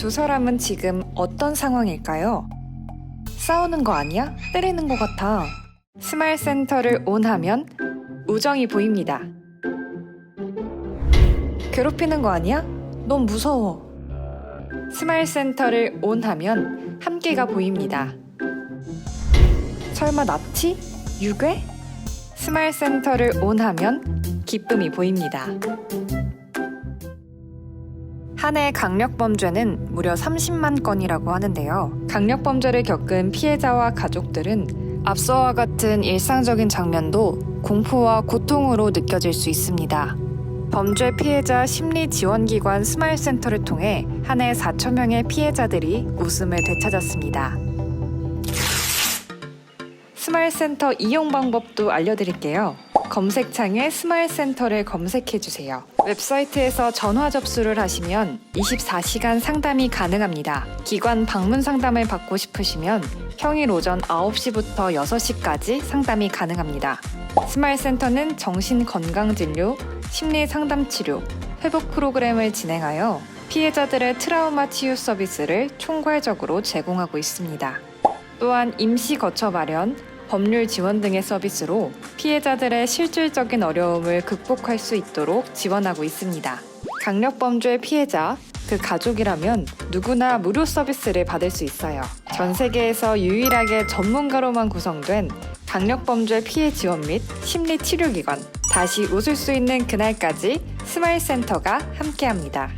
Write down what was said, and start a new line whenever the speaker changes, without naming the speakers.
두 사람은 지금 어떤 상황일까요? 싸우는 거 아니야? 때리는 거 같아. 스마일 센터를 온하면 우정이 보입니다. 괴롭히는 거 아니야? 넌 무서워. 스마일 센터를 온하면 함께가 보입니다. 설마 납치? 유괴? 스마일 센터를 온하면 기쁨이 보입니다. 한 해 강력범죄는 무려 30만 건이라고 하는데요. 강력범죄를 겪은 피해자와 가족들은 앞서와 같은 일상적인 장면도 공포와 고통으로 느껴질 수 있습니다. 범죄 피해자 심리 지원 기관 스마일 센터를 통해 한 해 4천 명의 피해자들이 웃음을 되찾았습니다. 스마일 센터 이용 방법도 알려드릴게요. 검색창에 스마일 센터를 검색해 주세요. 웹사이트에서 전화 접수를 하시면 24시간 상담이 가능합니다. 기관 방문 상담을 받고 싶으시면 평일 오전 9시부터 6시까지 상담이 가능합니다. 스마일 센터는 정신 건강 진료, 심리 상담 치료, 회복 프로그램을 진행하여 피해자들의 트라우마 치유 서비스를 총괄적으로 제공하고 있습니다. 또한 임시 거처 마련, 법률 지원 등의 서비스로 피해자들의 실질적인 어려움을 극복할 수 있도록 지원하고 있습니다. 강력범죄 피해자, 그 가족이라면 누구나 무료 서비스를 받을 수 있어요. 전 세계에서 유일하게 전문가로만 구성된 강력범죄 피해 지원 및 심리 치료기관. 다시 웃을 수 있는 그날까지 스마일 센터가 함께합니다.